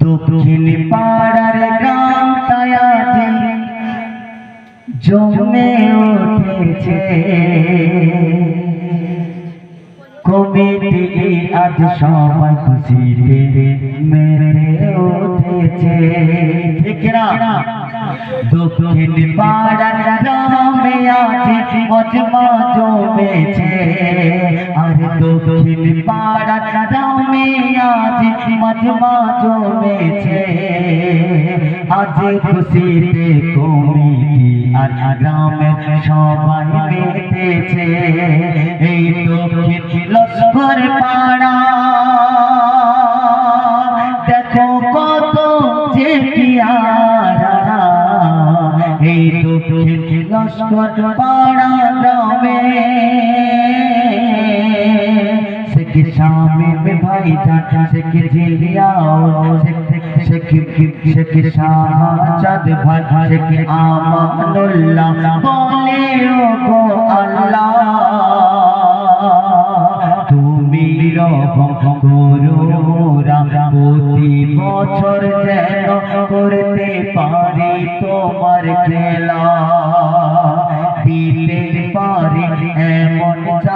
দক্ষিণ পাড়ার গ্রাম তায়াতে জমে উঠেছে। কবিতে আজ সবাই খুশিতে মেরে উঠেছে। ঠিক না দক্ষিণ পাড়ার গ্রামে আজ মজমা জমেছে আর দক্ষিণ পাড়ার গ্রামে আজ মজমা জমেছে আজ খুশিতে কমিটি আর গ্রামের সবাই মেতেছে এই দক্ষিণ লস্কর পাড়া লস্কর পাড়া গ্রামে সেকে শামে ভাই জান সেকে জিলিয়াও সেকে সেকে শাহজাদ ভাই সেকে আমানুল্লাহ বলে গো আল্লাহ তুমি রকম করোরা প্রতি বছর যেন করতে পারি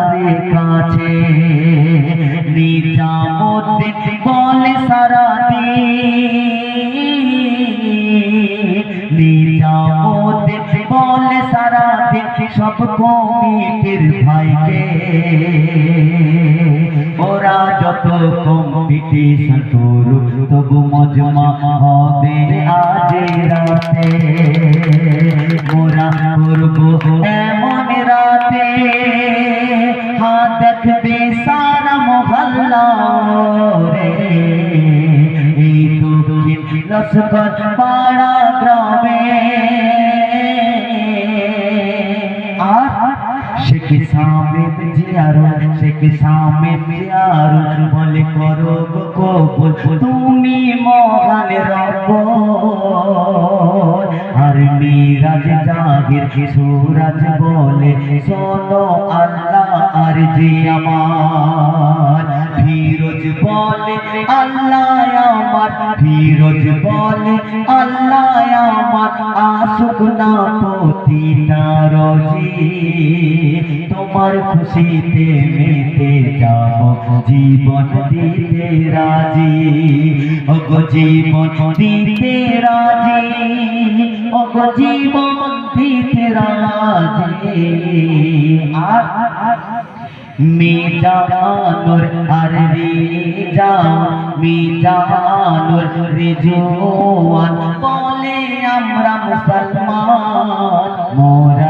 তোমার কাছে। নিজামুদ্দিন বলে সারা দিন। বলে সারা সব কমিটির ভাইকে। ওরা যত কম্পিটিশন করুক, তবু মজমা হবে আজ রাতে। মোরা করব এমন রাতে। দেখবে সারা মহল্লা রে এই দক্ষিণ গ্রামে। শেখ সামনে জিয়ারো শেখ সামনে জিয়ারো বলে করো গো তুমি মহান রব আর মিরাজ জাহির সুরাজ বলে? শোনো আল্লাহ আর যে আমার ফিরোজ বলে, আল্লাহ আমার, ফিরোজ বলে, আল্লাহ আমার, আসুক না প্রতিটা রজি তোমার খুশিতে মেতে যাব। জীবন দিতে রাজি, ওগো জীবন দিতে রাজি, ওগো জীবন দিতে রাজি। আর মিজানুর আর রিজা মিজানুর রিজওয়ান বলে আমরা মুসলমান। মোরার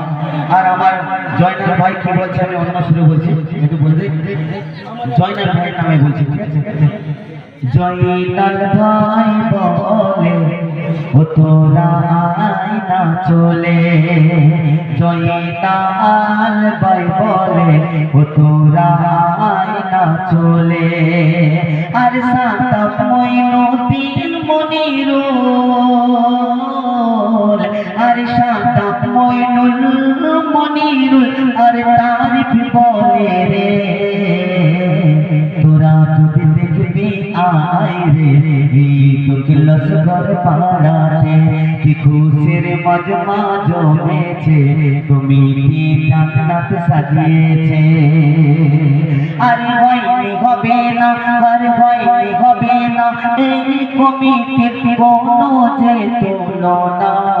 জয়নাল ভাই কি বলছে আমি অন্য শুরু বলছি? একটু বলতে জয়নাল ভাইয়ের নামে বলছি, ঠিক আছে? জয়নাল ভাই বলে, ও তোরা আয়না চলে। জয়নাল ভাই বলে, ও তোরা আয়না চলে। আর সাতা মইনুদ্দিন মনিরুল, আর সাতা মইনুল মনিরুল আর তারিফ বলে রে। তোরা যদি দেখবি আয় রে তুকলস ঘর পাড়াতে। কি খুশির মজমা জমেছে তুমি জান্নাত সাজিয়েছে? আরে হয়নি, হবে না, আর হয়নি, হবে না। এই কমিটির কোনো যে তুলনা।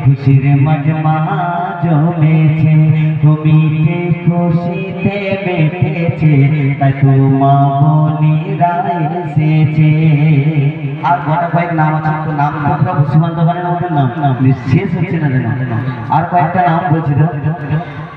খুশির মজমা জমেছে তুমিকে খুশিতে তাই তোমা আর গোটা কয়েক নাম আছে তো। নাম দোকানের মধ্যে নাম শেষ হচ্ছে না আর কয়েকটা নাম বলছি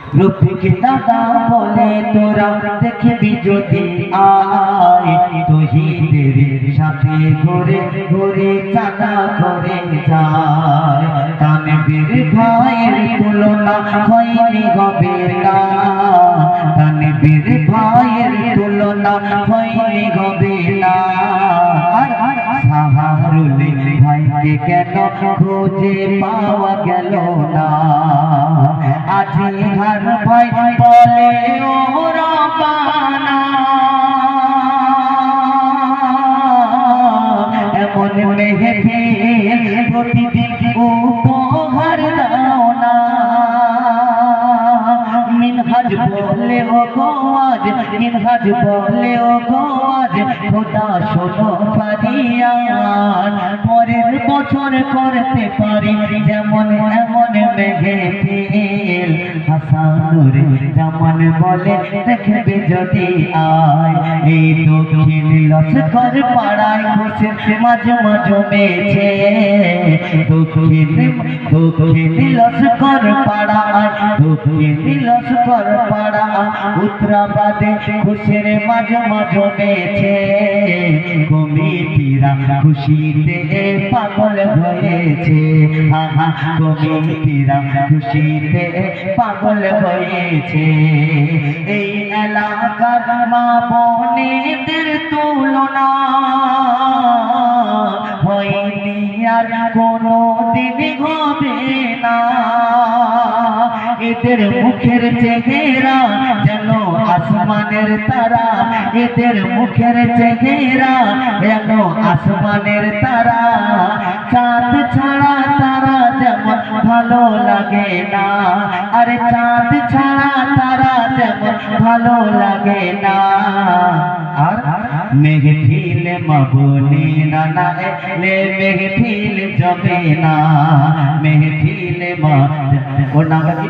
তো রফিক দাদা বলে, তোরা দেখবি যদি আয় তহিদের সাথে ঘুরে ঘুরে চাঁদা করে যায়। তানবীর ভাইয়ের তুলনা হয়নি হবে না। তানবীর ভাইয়ের তুলনা হয়নি হবে না। সাহারুল ভাইকে কেন খুঁজে পাওয়া গেল না? আজি হার ভাই বলে মিনহাজ বলে ও গোয়াজ খোদা শোনো পারিয়ান। পরের বছর করতে পারি, যেমন এমন মেঘে ফেল। হাসানুর যেমন বলে, দেখবে যদি আয়। এই দক্ষিণ লস্কর পাড়ায় খুশির মাঝে মাঝে মেছে দক্ষিণ দক্ষিণ লস্কর পাড়ায়, দক্ষিণ লস্কর পাড়া উত্তরাবাদে মাঝে মাঝে মেছে কমিটিরা খুশিতে পাগল হয়েছে। আহা কমিটিরা খুশিতে পাগল হয়েছে। এই এলাকার মা বনেদের তুলনা আর কোনো দিন হবে না। এদের মুখের চেহারা যেন আসমানের তারা। এদের মুখের চেহারা যেন আসমানের তারা। চাঁদ ছাড়া তারা যেমন ভালো লাগে না। আরে চাঁদ ছাড়া তারা যেমন ভালো লাগে না। আর মেঘফিল মবনি নানা এলে মেঘফিল জমে না মেঘফিল মা ওর নাম কি?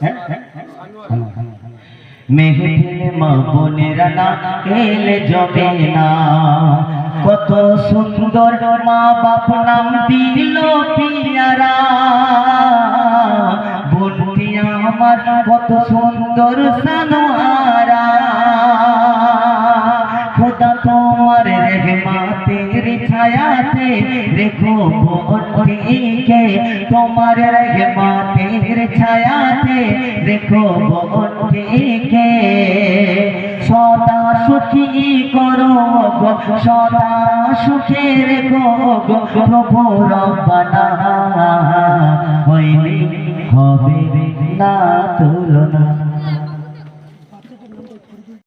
হ্যাঁ মেহফিল মা না এলে জমে না কত সুন্দর মা বাপ নাম দিল পিয়ারা। বোনটি আমার, কত সুন্দর সানোয়ারা। রেহমাতের ছায়াতে রেখো বোনটিকে। তোমার রেহমাতের ছায়াতে রেখো বোনটিকে। সদা সুখী করো গো, সদা সুখে রেখো গো, প্রভু রব্বানা। হইলে হবে না তুলনা।